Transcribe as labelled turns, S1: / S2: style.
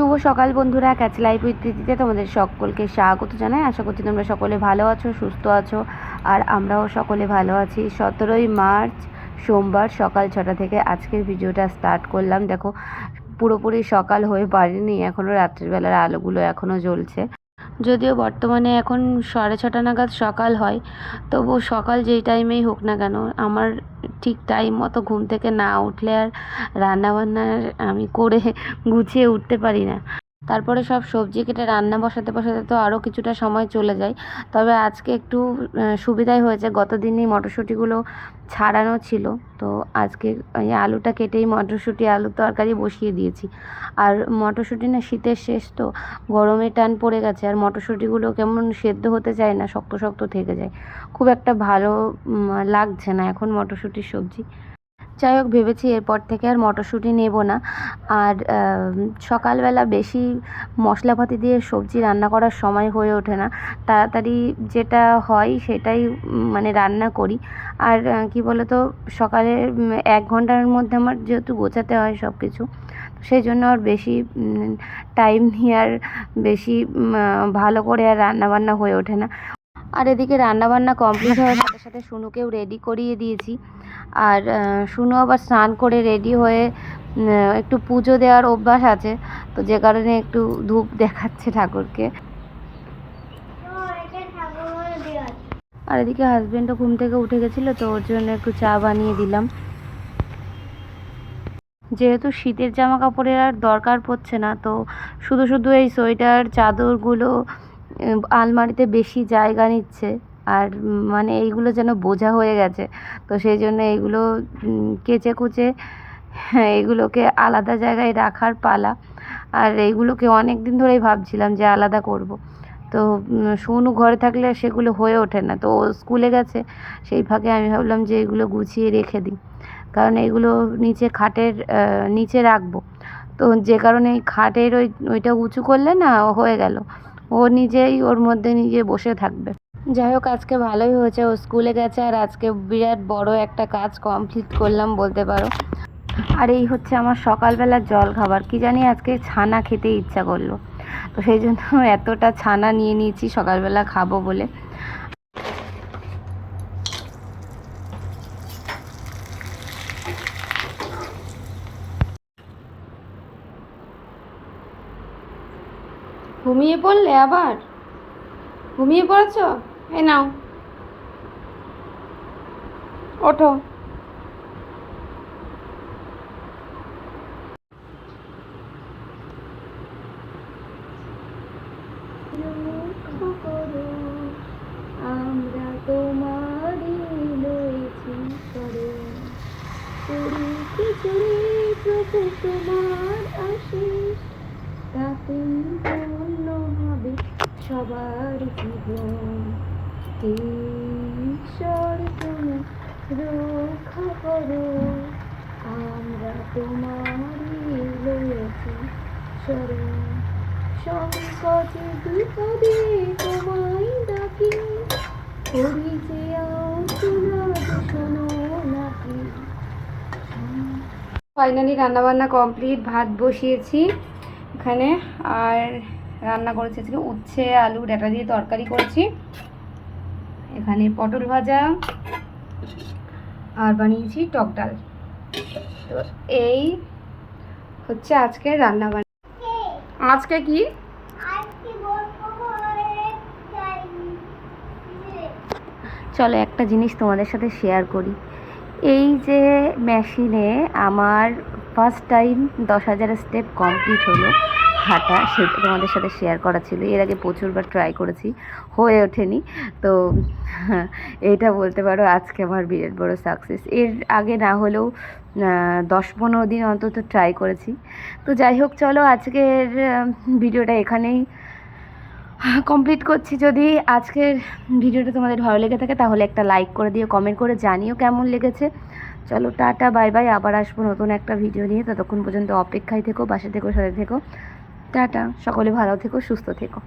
S1: শুভ সকাল বন্ধুরা catch life with তোমাদের সকলকে স্বাগত জানাই। আশা করছি তোমরা সকলে ভালো আছো, সুস্থ আছো, আর আমরাও সকলে ভালো আছি। সতেরোই মার্চ, সোমবার সকাল ছটা থেকে আজকের ভিডিওটা স্টার্ট করলাম। দেখো, পুরোপুরি সকাল হয়ে পারেনি এখনও রাত্রিবেলার আলোগুলো এখনও জ্বলছে। যদিও বর্তমানে এখন সাড়ে ছটা নাগাদ সকাল হয় তবু সকাল যেই টাইমেই হোক না কেন, আমার ঠিক টাইম মতো ঘুম থেকে না উঠলে আর রান্নাবান্না আমি করে গুছিয়ে উঠতে পারি না। তারপরে সব সবজি কেটে রান্না বসাতে বসাতে তো আরও কিছুটা সময় চলে যায়। তবে আজকে একটু সুবিধাই হয়েছে। গত দিনই মটরশুঁটিগুলো ছাড়ানো ছিল। তো আজকে এই আলুটা কেটেই মটরশুঁটি আলুর তরকারি বসিয়ে দিয়েছি। আর মটরশুঁটি না শীতের শেষ তো, গরমে টান পড়ে গেছে। আর মটরশুঁটিগুলো কেমন সেদ্ধ হতে চায় না, শক্ত শক্ত থেকে যায়। খুব একটা ভালো লাগছে না এখন মটরশুঁটির সবজি। যাই হোক ভেবেছি এরপর থেকে আর মটরশুঁটি নেব না। আর সকালবেলা বেশি মশলাপাতি দিয়ে সবজি রান্না করার সময় হয়ে ওঠে না। তাড়াতাড়ি যেটা হয় সেটাই মানে রান্না করি। আর কি বলতো, সকালে এক ঘণ্টার মধ্যে আমার যেহেতু গোছাতে হয় সব কিছু সেই জন্য আর বেশি টাইম নিয়ে আর বেশি ভালো করে আর রান্নাবান্না হয়ে ওঠে না। আর এদিকে রান্নাবান্না কমপ্লিট হওয়ার সাথে সাথে সুনুকেও রেডি করিয়ে দিয়েছি। আর শুনো আবার স্নান করে রেডি হয়ে একটু পুজো দেওয়ার অভ্যাস আছে। তো যে কারণে একটু ধূপ দেখাচ্ছে ঠাকুরকে। আর এদিকে হাজবেন্ডও ঘুম থেকে উঠে গেছিল, তো ওর জন্য একটু চা বানিয়ে দিলাম। যেহেতু শীতের জামা কাপড়ের আর দরকার পড়ছে না, তো শুধু শুধু এই সোয়েটার, চাদরগুলো আলমারিতে বেশি জায়গা নিচ্ছে। আর মানে এইগুলো যেন বোঝা হয়ে গেছে। তো সেই জন্য এইগুলো কেচে কুচে হ্যাঁ এগুলোকে আলাদা জায়গায় রাখার পালা। আর এইগুলোকে অনেক দিন ধরেই ভাবছিলাম যে আলাদা করব। তো সোনু ঘরে থাকলে সেগুলো হয়ে ওঠে না। তো ও স্কুলে গেছে, সেই ফাঁকে আমি ভাবলাম যে এগুলো গুছিয়ে রেখে দিই। কারণ এগুলো নিচে খাটের নিচে রাখব। তো যে কারণে এই খাটের ওই, ওইটা উঁচু করলে না হয়ে গেল। ও নিজেই ওর মধ্যে নিজে বসে থাকবে। যাই হোক, আজকে ভালোই হয়েছে। ও স্কুলে গেছে আর আজকে বিরাট বড় একটা কাজ কমপ্লিট করলাম বলতে পারো। আর এই হচ্ছে আমার সকালবেলার জল খাবার কি জানি আজকে ছানা খেতে ইচ্ছা করল। তো সেই জন্য এতটা ছানা নিয়ে নিয়েছি সকালবেলা খাব বলে। ঘুমিয়ে পড়লে আবার? ঘুমিয়ে পড়েছ? এই নাও। ওঠো। আমরা তোমারই করে। চুরি খিচুড়ি প্রভু তোমার আশিস তাতে সবার জীবন। ঈশ্বর, তুমি রক্ষা করো। আমরা তোমারই রয়েছি শরণ সংকটে বিপদে তোমায় ডাকি। করি যে নাকি। ফাইনালি রান্নাবান্না কমপ্লিট, ভাত বসিয়েছি এখানে। আর রান্না করেছি আজকে উচ্ছে আলু ডাটা দিয়ে তরকারি করেছি। এখানে পটল ভাজা আর বানিয়েছি টক ডাল। তো এই হচ্ছে আজকে রান্না বান্না। আজকে কি? চলো একটা জিনিস তোমাদের সাথে শেয়ার করি। এই যে মেশিনে আমার ফার্স্ট টাইম দশ হাজার স্টেপ কমপ্লিট হলো। হাঁটা সেটা তোমাদের সাথে শেয়ার করা ছিল। এর আগে প্রচুরবার ট্রাই করেছি, হয়ে ওঠেনি। তো এটা বলতে পারো, আজকে আমার বিরাট বড় সাকসেস এর আগে না হলেও দশ পনেরো দিন অন্তত ট্রাই করেছি। তো যাই হোক, চলো আজকের ভিডিওটা এখানেই কমপ্লিট করছি। যদি আজকের ভিডিওটা তোমাদের ভালো লেগে থাকে, তাহলে একটা লাইক করে দিও কমেন্ট করে জানিও কেমন লেগেছে। চলো, টাটা বাই বাই আবার আসব নতুন একটা ভিডিও নিয়ে। ততক্ষণ পর্যন্ত অপেক্ষায় থেকো বাসে থেকো, সাথে থেকো। টাটা। সকলে ভালো থেকো সুস্থ থেকো।